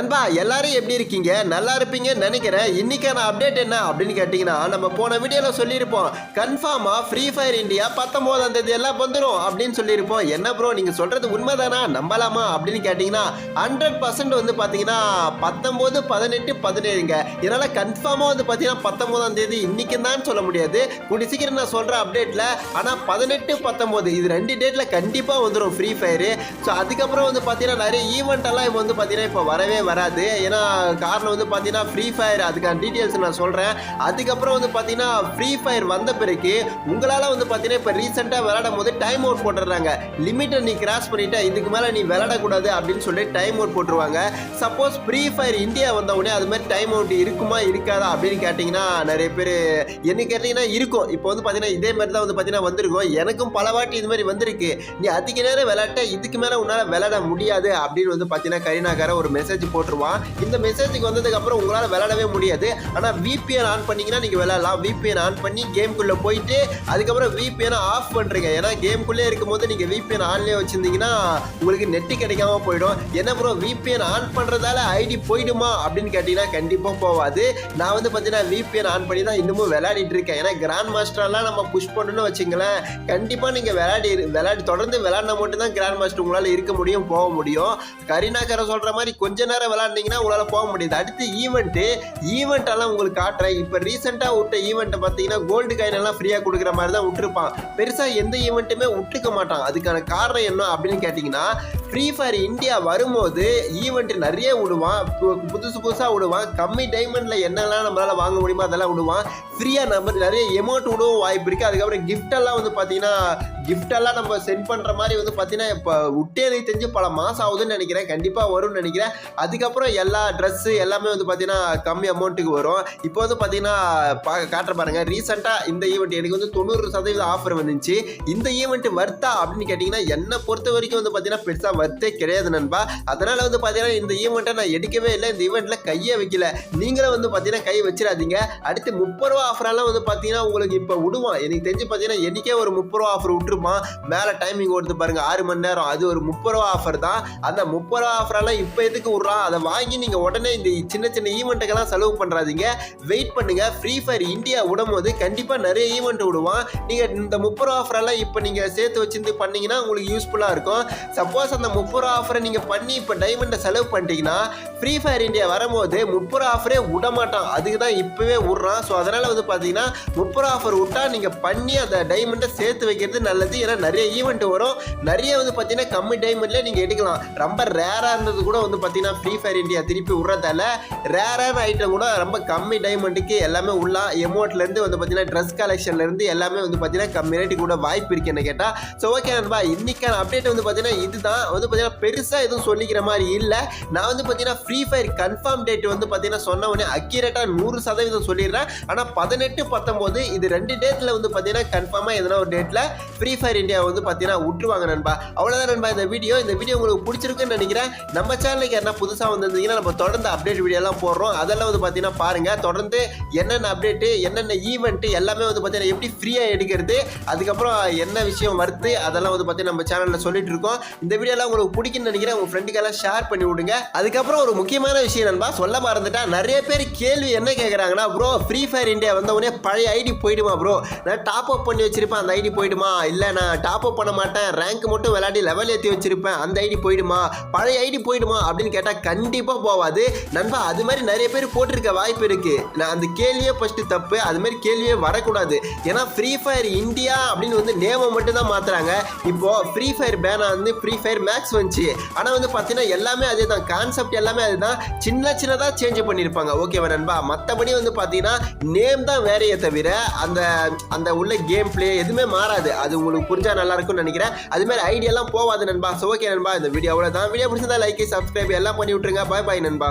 நண்பா எல்லாரும் எப்படி இருக்கீங்க? நல்லா இருப்பீங்கன்னு நினைக்கிறேன். இன்னைக்கான அப்டேட் என்ன அப்படின்னு கேட்டிங்கன்னா நம்ம போன வீடியோவில் சொல்லியிருப்போம். கன்ஃபார்மாக ஃப்ரீ ஃபயர் இந்தியா பத்தொம்போதாம் தேதி எல்லாம் வந்துடும் அப்படின்னு சொல்லியிருப்போம். என்ன ப்ரோ நீங்கள் சொல்கிறது உண்மைதானா? நம்பலாமா? அப்படின்னு கேட்டிங்கன்னா ஹண்ட்ரட் பர்சன்ட் வந்து பார்த்தீங்கன்னா பத்தொம்போது பதினெட்டு பதினேழுங்க. இதனால் கன்ஃபார்மாக வந்து பார்த்தீங்கன்னா பத்தொம்போதாம் தேதி இன்னைக்கு தான் சொல்ல முடியாது. கூடி சீக்கிரம் நான் சொல்கிற அப்டேட்டில் ஆனால் பதினெட்டு பத்தொம்போது இது ரெண்டு டேட்டில் கண்டிப்பாக வந்துடும் ஃப்ரீ ஃபயரு ஸோ அதுக்கப்புறம் வந்து பார்த்தீங்கன்னா நிறைய ஈவெண்ட் எல்லாம் இப்போ வந்து பார்த்தீங்கன்னா இப்போ வரவே வராது. ஏன்னா காரணம் வந்து பார்த்தீங்கன்னா ஃப்ரீ ஃபயர் அதுக்கான டீட்டெயில்ஸ் நான் சொல்கிறேன் அதுக்கப்புறம் வந்து பார்த்தீங்கன்னா ஃப்ரீ ஃபயர் வந்த பிறகு உங்களால் வந்து பார்த்தீங்கன்னா இப்போ ரீசெண்டாக விளாடும் போது டைம் அவுட் போட்டுடுறாங்க. லிமிட்டை நீ கிராஸ் பண்ணிவிட்டு இதுக்கு மேலே நீ விளாடக்கூடாது அப்படின்னு சொல்லி டைம் அவுட் போட்டுருவாங்க. சப்போஸ் ஃப்ரீ ஃபயர் இந்தியா வந்த உடனே அது மாதிரி டைம் அவுட் இருக்குமா இருக்காதா அப்படின்னு கேட்டிங்கன்னா நிறைய பேர் என்ன கேட்டிங்கன்னா இருக்கும். இப்போ வந்து பார்த்தீங்கன்னா இதே மாதிரி தான் வந்து பார்த்தீங்கன்னா வந்திருக்கும். எனக்கும் பல வாட்டி இது மாதிரி வந்திருக்கு. நீ அதிக நேரம் விளாட்ட இதுக்கு மேலே உன்னால் விளாட முடியாது அப்படின்னு வந்து பார்த்தீங்கன்னா கரீனாக்கார ஒரு மெசேஜ் போட்டுருவான். இந்த மெசேஜுக்கு வந்ததுக்கு அப்புறம் உங்களால் விளையாடவே முடியாது. ஆனால் விபிஎன் ஆன் பண்ணிங்கன்னா நீங்கள் விளையாடலாம். விபிஎன் ஆன் பண்ணி கேம்குள்ளே போயிட்டு அதுக்கப்புறம் விபிஎன் ஆஃப் பண்ணுறீங்க ஏன்னா கேம்குள்ளே இருக்கும்போது நீங்கள் விபிஎன் ஆன்லேயே வச்சுருந்தீங்கன்னா உங்களுக்கு நெட்டு கிடைக்காம போயிடும். என்ன ப்ரோ விபிஎன் ஆன் பண்ணுறதால ஐடி போயிடுமா அப்படின்னு கேட்டிங்கன்னா கண்டிப்பாக போகாது நான் வந்து பார்த்தீங்கன்னா விபிஎன் ஆன் பண்ணி தான் இன்னமும் விளையாடிட்டு இருக்கேன். ஏன்னா கிராண்ட் மாஸ்டர்லாம் நம்ம புஷ் பண்ணணும்னு வச்சுங்களேன் கண்டிப்பாக நீங்கள் விளையாடி விளையாடி தொடர்ந்து விளையாடினா மட்டும்தான் கிராண்ட் மாஸ்டர் உங்களால் இருக்க முடியும் போக முடியும். கரீனாக்கரை சொல்கிற மாதிரி கொஞ்ச நேரம் விளாண்டிங்கன்னா உங்களால் போக முடியுது. அடுத்து ஈவெண்ட்டு ஈவெண்ட் எல்லாம் உங்களுக்கு காட்டுறேன். இப்போ ரீசெண்டாக விட்ட ஈவெண்ட்டை பார்த்தீங்கன்னா கோல்டு காயின் எல்லாம் ஃப்ரீயாக கொடுக்குற மாதிரி தான் விட்டுருப்பான். பெருசாக எந்த ஈவெண்ட்டுமே விட்டுக்க மாட்டான். அதுக்கான காரணம் என்ன அப்படின்னு கேட்டிங்கன்னா ஃப்ரீ ஃபயர் இந்தியா வரும்போது ஈவெண்ட் நிறைய விடுவான். புதுசு புதுசாக விடுவான். கம்மி டைமண்டில் என்னெல்லாம் நம்மளால் வாங்க முடியுமோ அதெல்லாம் விடுவான். ஃப்ரீயாக நம்ம நிறைய எமௌண்ட் விடவும் வாய்ப்பு இருக்குது அதுக்கப்புறம் கிஃப்டெல்லாம் வந்து பார்த்தீங்கன்னா கிஃப்டெல்லாம் நம்ம சென்ட் பண்ணுற மாதிரி வந்து பார்த்தீங்கன்னா இப்போ விட்டே எனக்கு தெரிஞ்சு பல மாதம் ஆகுதுன்னு நினைக்கிறேன். கண்டிப்பாக வரும்னு நினைக்கிறேன். அதுக்கப்புறம் எல்லா ட்ரெஸ்ஸு எல்லாமே வந்து பார்த்தீங்கன்னா கம்மி அமௌண்ட்டுக்கு வரும். இப்போ வந்து பார்த்தீங்கன்னா பா காட்டுற பாருங்க. ரீசெண்டாக இந்த ஈவெண்ட் எனக்கு வந்து தொண்ணூறு சதவீதம் ஆஃபர் வந்துச்சு. இந்த ஈவெண்ட் வர்த்தா அப்படின்னு கேட்டிங்கன்னா என்னை பொறுத்த வரைக்கும் வந்து பார்த்தீங்கன்னா பெருசாக வர்த்தே கிடையாது நண்பா. அதனால் வந்து பார்த்தீங்கன்னா இந்த ஈவெண்ட்டை நான் எடுக்கவே இல்லை. இந்த ஈவெண்ட்டில் கையே வைக்கல. நீங்களும் வந்து பார்த்தீங்கன்னா கை வச்சிடாதீங்க. அடுத்து முப்பது ரூபா ஆஃபரெல்லாம் வந்து பார்த்தீங்கன்னா உங்களுக்கு இப்போ விடுவான். எனக்கு தெரிஞ்சு பார்த்தீங்கன்னா எனக்கே ஒரு முப்பது ரூபா ஆஃபர் விட்டுருப்பான் மேலே டைமிங் ஓடுது பாருங்கள் ஆறு மணி நேரம். அது ஒரு முப்பது ரூபா ஆஃபர் தான். அந்த முப்பது ரூபா ஆஃபரெல்லாம் இப்போ எதுக்கு விட்றான் அதை வாங்கி நீங்கள் உடனே இந்த சின்ன சின்ன ஈவெண்ட்டுக்கெல்லாம் செலவு பண்ணுறாதீங்க வெயிட் பண்ணுங்க. ஃப்ரீ ஃபயர் இந்தியா விடும்போது கண்டிப்பாக நிறைய ஈவெண்ட் விடுவான். நீங்கள் இந்த முப்பது ரூபா ஆஃபரெல்லாம் இப்போ நீங்கள் சேர்த்து வச்சுருந்து பண்ணிங்கன்னா உங்களுக்கு யூஸ்ஃபுல்லாக இருக்கும். சப்போஸ் அந்த முப்பது ரூபா ஆஃபரை நீங்கள் பண்ணி இப்போ டைமண்டை செலவு பண்ணிட்டீங்கன்னா ஃப்ரீ ஃபயர் இந்தியா வரும்போது முப்பது ரூபா ஆஃபரே விட மாட்டான் அதுக்கு தான் இப்போவே விட்றான். ஸோ அதனால் வந்து பார்த்தீங்கன்னா முப்பது ரூபா ஆஃபர் விட்டால் நீங்கள் பண்ணி அந்த டைமண்டை சேர்த்து வைக்கிறது நல்லது. ஏன்னா நிறைய ஈவெண்ட் வரும். நிறைய வந்து பார்த்தீங்கன்னா கம்மி டைமண்டில் நீங்கள் எடுக்கலாம். ரொம்ப ரேராக இருந்தது கூட வந்து பார்த்தீங்கன்னா ஃப்ரீ ஃபயர் இந்தியா திருப்பி விட்றதால ரேரான ஐட்டம் கூட ரொம்ப கம்மி டைமண்டுக்கு எல்லாமே உள்ள எமௌண்ட்லேருந்து வந்து பார்த்தீங்கன்னா ட்ரெஸ் கலெக்ஷன்லேருந்து எல்லாமே வந்து பார்த்தீங்கன்னா கம்மி ரேட்டுக்கு கூட வாய்ப்பு இருக்கு என்ன கேட்டால் ஸோ ஓகே நண்பா இன்றைக்கான அப்டேட் வந்து பார்த்தீங்கன்னா இதுதான். வந்து பார்த்தீங்கன்னா பெருசாக எதுவும் சொல்லிக்கிற மாதிரி இல்லை. நான் வந்து பார்த்தீங்கன்னா ஃப்ரீ ஃபயர் கன்ஃபார்ம் டேட் வந்து பார்த்தீங்கன்னா சொன்ன உடனே அக்யூரேட்டாக நூறு சதவீதம் சொல்லிடுறேன். ஆனால் பதினெட்டு பத்தொம்போது இது ரெண்டு டேட்டில் வந்து பார்த்தீங்கன்னா கன்ஃபார்மாக எதனா ஒரு டேட்டில் ஃப்ரீ ஃப்ரீ ஃபயர் இந்தியா வந்து பார்த்தீங்கன்னா விட்டுருவாங்க நண்பா. அவ்வளோதான் நண்பா. இந்த வீடியோ இந்த வீடியோ உங்களுக்கு பிடிச்சிருக்குன்னு நினைக்கிறேன். நம்ம சேனலுக்கு என்ன புதுசாக வந்திருந்தீங்கன்னா நம்ம தொடர்ந்து அப்டேட் வீடியோலாம் போடுறோம். அதெல்லாம் வந்து பார்த்தீங்கன்னா பாருங்கள் தொடர்ந்து என்னென்ன அப்டேட்டு என்னென்ன ஈவெண்ட்டு எல்லாமே வந்து பார்த்தீங்கன்னா எப்படி ஃப்ரீயாக எடுக்கிறது அதுக்கப்புறம் என்ன விஷயம் வருது அதெல்லாம் வந்து பார்த்தீங்கன்னா நம்ம சேனலில் சொல்லிட்டு இருக்கோம். இந்த வீடியோலாம் உங்களுக்கு பிடிக்குன்னு நினைக்கிறேன். உங்கள் ஃப்ரெண்டுக்கெல்லாம் ஷேர் பண்ணி விடுங்க. அதுக்கப்புறம் ஒரு முக்கியமான விஷயம் நண்பா சொல்ல மறந்துட்டா. நிறைய பேர் கேள்வி என்ன கேட்குறாங்கன்னா ப்ரோ ஃப்ரீ ஃபயர் இந்தியா வந்த உடனே பழைய ஐடி போயிடுமா ப்ரோ நான் டாப் அப் பண்ணி வச்சிருப்பேன். அந்த ஐடி போயிடுமா? இல்லை இல்லை நான் டாப் அப் பண்ண மாட்டேன். ரேங்க் மட்டும் விளையாடி லெவல் ஏற்றி வச்சிருப்பேன். அந்த ஐடி போயிடுமா? பழைய ஐடி போயிடுமா? அப்படின்னு கேட்டால் கண்டிப்பாக போகாது நண்பா அது மாதிரி நிறைய பேர் போட்டிருக்க வாய்ப்பு இருக்கு. நான் அந்த கேள்வியே ஃபஸ்ட்டு தப்பு. அது மாதிரி கேள்வியே வரக்கூடாது. ஏன்னா ஃப்ரீ ஃபயர் இந்தியா அப்படின்னு வந்து நேமை மட்டும் தான் மாத்துறாங்க. இப்போ ஃப்ரீ ஃபயர் பேனா வந்து ஃப்ரீ ஃபயர் மேக்ஸ் வந்துச்சு. ஆனால் வந்து பார்த்தீங்கன்னா எல்லாமே அதே தான் கான்செப்ட் எல்லாமே அதுதான். சின்ன சின்னதாக சேஞ்ச் பண்ணியிருப்பாங்க ஓகேவா நண்பா? மற்றபடி வந்து பார்த்தீங்கன்னா நேம் தான் வேறையே தவிர அந்த அந்த உள்ள கேம் பிளே எதுவுமே மாறாது. அது உங்களுக்கு புரிஞ்சால் நல்லா இருக்கும்னு நினைக்கிறேன். அது மாதிரி ஐடியாலாம் போவாது நண்பா. ஸோ ஓகே நண்பா. இந்த வீடியோ அவ்வளோதான் வீடியோ பிடிச்சதா லைக் சப்ஸ்கிரைப் எல்லாம் பண்ணி விட்டுருங்க. பாய் பாய் நண்பா.